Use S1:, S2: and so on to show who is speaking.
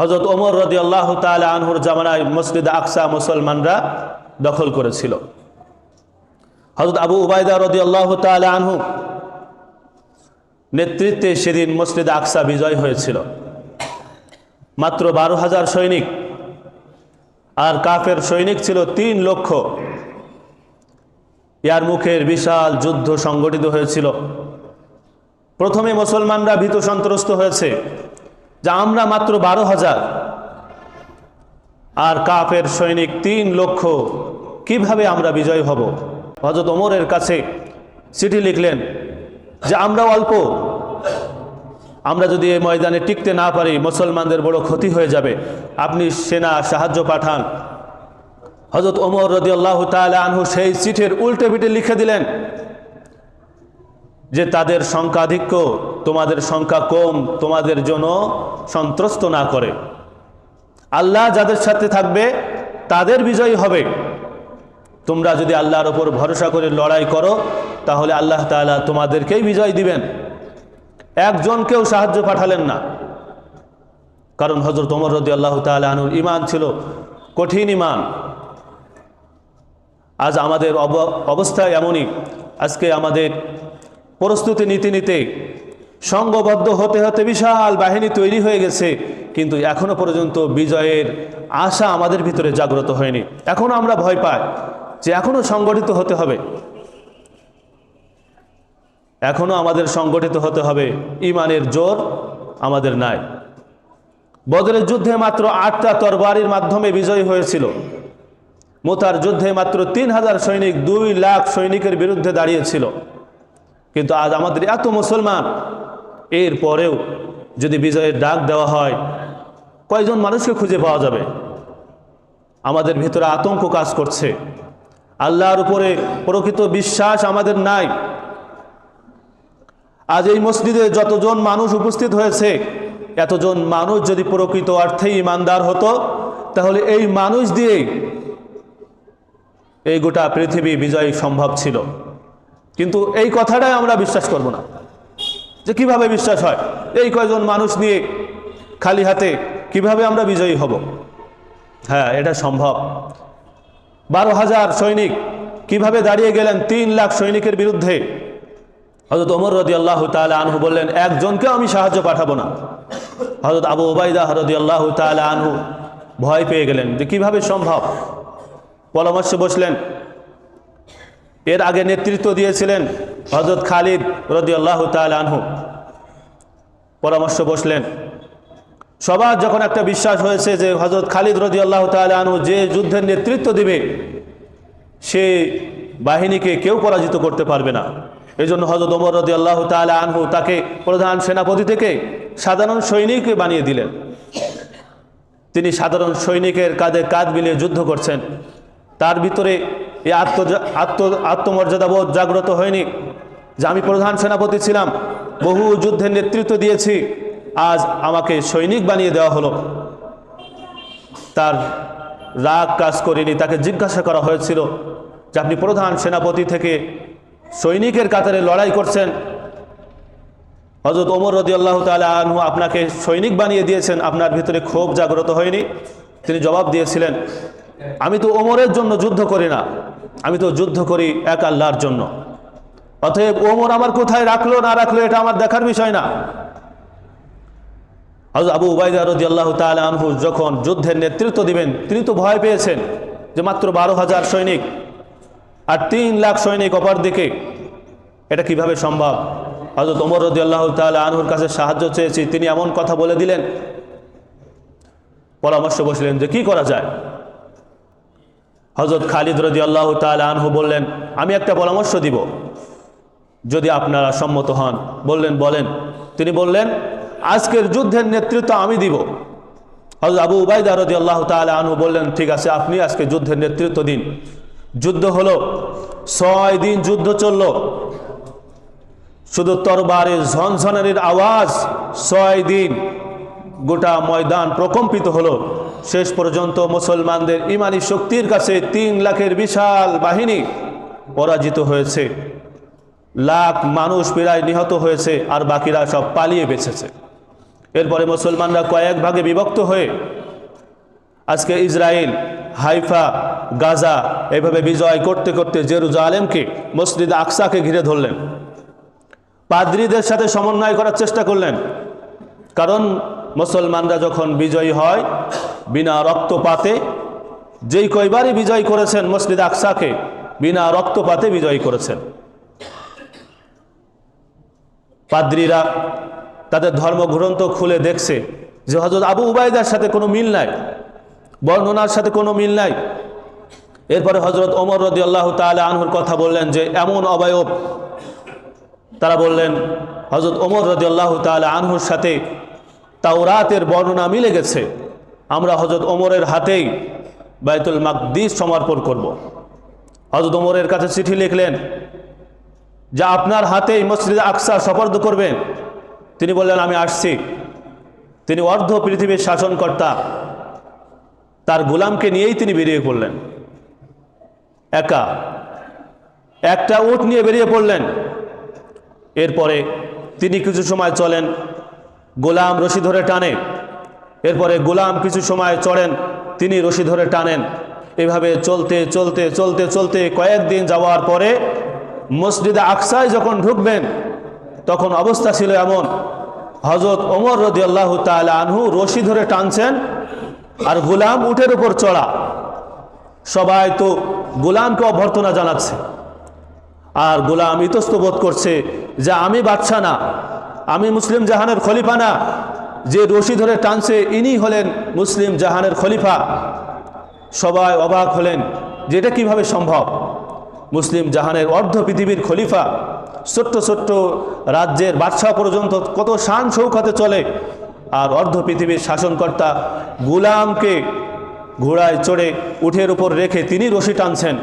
S1: হজরত ওমর রদি আল্লাহ তাল আনহুর জামানায় মসজিদ আকসা মুসলমানরা দখল করেছিল। হজরত আবু উবায়দা রদি আল্লাহ তাল আনহু নেতৃত্বে সেদিন মসজিদ আকসা বিজয় হয়েছিল। মাত্র বারো হাজার সৈনিক আর কাফের সৈনিক ছিল তিন লক্ষ। ইয়ার মুখের বিশাল যুদ্ধ সংগঠিত হয়েছিল। প্রথমে মুসলমানরা ভীত সন্ত্রস্ত হয়েছে। যে আমরা মাত্র বারো হাজার। আর কাফের সৈনিক তিন লক্ষ। কীভাবে আমরা বিজয় হব? হজরত ওমরের কাছে চিঠি লিখলেন, যে আমরা অল্প। আমরা যদি এই ময়দানে টিকতে না পারি, মুসলমানদের বড় ক্ষতি হয়ে যাবে। আপনি সেনা সাহায্য পাঠান। হজরত ওমর রদি আল্লাহ আনহু সেই চিঠির উল্টে পিঠে লিখে দিলেন যে তাদের সংখ্যাধিক্য তোমাদের সংখ্যা কম, তোমাদের জন্য সন্ত্রস্ত না করে। আল্লাহ যাদের সাথে থাকবে, তাদের বিজয়ী হবে। তোমরা যদি আল্লাহর ওপর ভরসা করে লড়াই করো, তাহলে আল্লাহ তাআলা তোমাদেরকেই বিজয় দিবেন। একজনকেও সাহায্য পাঠালেন না। কারণ হজরত ওমর রদি আল্লাহ তালুর ইমান ছিল কঠিন ইমান আজ আমাদের অব- অবস্থা এমনই। আজকে আমাদের প্রস্তুতি নিতে নিতে সংঘবদ্ধ হতে হতে বিশাল বাহিনী তৈরি হয়ে গেছে, কিন্তু এখনও পর্যন্ত বিজয়ের আশা আমাদের ভিতরে জাগ্রত হয়নি। এখনও আমরা ভয় পাই যে এখনও সংগঠিত হতে হবে। এখনও আমাদের সংগঠিত হতে হবে। ইমানের জোর আমাদের নাই। বদরের যুদ্ধে মাত্র আটটা তরবারির মাধ্যমে বিজয় হয়েছিল। মোতার যুদ্ধে মাত্র তিন হাজার সৈনিক, দুই লাখ সৈনিকের বিরুদ্ধে দাঁড়িয়েছিল। কিন্তু আজ আমাদের এত মুসলমান। এর পরেও যদি বিজয়ের ডাক দেওয়া হয়, কয়জন মানুষকে খুঁজে পাওয়া যাবে? আমাদের ভিতরে আতঙ্ক কাজ করছে। আল্লাহর উপরে প্রকৃত বিশ্বাস আমাদের নাই। আজ এই মসজিদে যতজন মানুষ উপস্থিত হয়েছে, এতজন মানুষ যদি প্রকৃত অর্থেই ইমানদার হতো, তাহলে এই মানুষ দিয়েই এই গোটা পৃথিবী বিজয় সম্ভব ছিল। কিন্তু এই কথাটাই আমরা বিশ্বাস করব না। যে কীভাবে বিশ্বাস হয়? এই কয়জন মানুষ নিয়ে খালি হাতে কীভাবে আমরা বিজয়ী হব? হ্যাঁ এটা সম্ভব। বারো হাজার সৈনিক কীভাবে দাঁড়িয়ে গেলেন তিন লাখ সৈনিকের বিরুদ্ধে? হজরত ওমর রদি আল্লাহ তালা আনহু বললেন একজনকেও আমি সাহায্য পাঠাবো না। হজরত আবু ওবায়দা রদি আল্লাহ তালা আনহু ভয় পেয়ে গেলেন যে কীভাবে সম্ভব? পরামর্শে বসলেন এর আগে নেতৃত্ব দিয়েছিলেন হজরত খালিদ রদি আল্লাহ আনহু। পরামর্শ বসলেন। সবার যখন একটা বিশ্বাস হয়েছে যে হজরত খালিদ রদি আল্লাহ আনহু যে যুদ্ধের নেতৃত্ব দিবে, সে বাহিনীকে কেউ পরাজিত করতে পারবে না। এই জন্য হজরত ওমর রদি আল্লাহ আনহু তাকে প্রধান সেনাপতি থেকে সাধারণ সৈনিক বানিয়ে দিলেন। তিনি সাধারণ সৈনিকের কাঁধে কাঁধ মিলিয়ে যুদ্ধ করছেন। তার ভিতরে এই আত্ম আত্ম আত্মমর্যাদাবোধ জাগ্রত হয়নি। যে আমি প্রধান সেনাপতি ছিলাম, বহু যুদ্ধের নেতৃত্ব দিয়েছি, আজ আমাকে সৈনিক বানিয়ে দেওয়া হলো। তার রাগ কাজ করেনি, তাকে জিজ্ঞাসা করা হয়েছিল যে আপনি প্রধান সেনাপতি থেকে সৈনিকের কাতারে লড়াই করছেন। হজরত ওমর রদি আল্লাহ তালা আনহু আপনাকে সৈনিক বানিয়ে দিয়েছেন, আপনার ভিতরে ক্ষোভ জাগ্রত হয়নি। তিনি জবাব দিয়েছিলেন আমি তো ওমরের জন্য যুদ্ধ করি না। আমি তো যুদ্ধ করি এক আল্লাহর জন্য। অতএব ওমর আমার কোথায় রাখল, না রাখল, এটা আমার দেখার বিষয় না। আবু উবাইদা রদি আল্লাহ আনহু যখন যুদ্ধের নেতৃত্ব দিবেন, তিনি তো ভয় পেয়েছেন যে মাত্র বারো হাজার সৈনিক আর তিন লাখ সৈনিক অপর দিকে। এটা কীভাবে সম্ভব? হজরত ওমর রদি আল্লাহ আনহুর কাছে সাহায্য চেয়েছি, তিনি এমন কথা বলে দিলেন। পরামর্শ বসলেন যে কি করা যায়? হজরত খালিদ রদি আল্লাহ আনহু বললেন, আমি একটা পরামর্শ দিব। যদি আপনারা সম্মত হন, বললেন, বলেন। তিনি বললেন, আজকের যুদ্ধের নেতৃত্ব আমি দিব। হজরত আবু উবাইদা রদি আল্লাহ আনহু বললেন, ঠিক আছে, আপনি আজকে যুদ্ধের নেতৃত্ব দিন। যুদ্ধ হলো, ছয় দিন যুদ্ধ চলল। শুধু তরবারের ঝনঝনানির আওয়াজ, ছয় দিন গোটা ময়দান প্রকম্পিত হলো। শেষ পর্যন্ত মুসলমানদের ইমানি শক্তির কাছে তিন লাখের বিশাল বাহিনী পরাজিত হয়েছে। লাখ মানুষ প্রায় নিহত হয়েছে আর বাকিরা সব পালিয়ে বেঁচেছে। এরপরে মুসলমানরা কয়েক ভাগে বিভক্ত হয়ে আজকে ইসরায়েল, হাইফা, গাজা এভাবে বিজয় করতে করতে জেরুজালেমকে, মসজিদ আকসাকে ঘিরে ধরলেন। পাদ্রীদের সাথে সমন্বয় করার চেষ্টা করলেন। কারণ মুসলমানরা যখন বিজয়ী হয়, বিনা রক্তপাতে, যেই কয়বারই বিজয় করেছেন মসজিদ আকসাকে, বিনা রক্তপাতে বিজয় করেছেন। পাদ্রীরা তাদের ধর্মগ্রন্থ খুলে দেখছে যে হজরত আবু উবায়দার সাথে কোনো মিল নাই, বর্ণনার সাথে কোনো মিল নাই। এরপরে হজরত ওমর রদি আল্লাহ তালা আনহুর কথা বললেন যে, এমন অবয়ব, তারা বললেন হজরত ওমর রদি আল্লাহ তালা আনহুর সাথে তাওরাতের বর্ণনা মিলে গেছে। আমরা হজরত ওমরের হাতেই বাইতুল মাকদিস সমর্পণ করব। হজরত ওমরের কাছে চিঠি লিখলেন, যা আপনার হাতেই মসজিদ আকসা সফর্দ করবেন। তিনি বললেন, আমি আসছি। তিনি অর্ধ পৃথিবীর শাসনকর্তা, তার গোলামকে নিয়েই তিনি বেরিয়ে পড়লেন। একা, একটা উট নিয়ে বেরিয়ে পড়লেন। এরপরে তিনি কিছু সময় চলেন গোলাম রশি ধরে টানে এরপরে গোলাম কিছু সময় চড়েন, তিনি রশি ধরে টানেন। এভাবে চলতে চলতে চলতে চলতে কয়েকদিন যাওয়ার পরে মসজিদে আকসায় যখন ঢুকবেন, তখন অবস্থা ছিল এমন। হজরত ওমর রদি আল্লাহ আনহু রশি ধরে টানছেন আর গোলাম উটের উপর চড়া। সবাই তো গোলামকে অভ্যর্থনা জানাচ্ছে। আর গোলাম ইতস্ত বোধ করছে যে আমি বাচ্চা না। আমি মুসলিম জাহানের খলিফা না। যে রশি ধরে টানছে, ইনি হলেন মুসলিম জাহানের খলিফা। সবাই অবাক হলেন যে এটা কীভাবে সম্ভব? মুসলিম জাহানের অর্ধ পৃথিবীর খলিফা, ছোট্ট ছোট্ট রাজ্যের বাদশাহ পর্যন্ত কত শান সৌখাতে চলে। আর অর্ধ পৃথিবীর শাসনকর্তা গুলামকে ঘোড়ায় চড়ে উঠের উপর রেখে তিনি রশি টানছেন।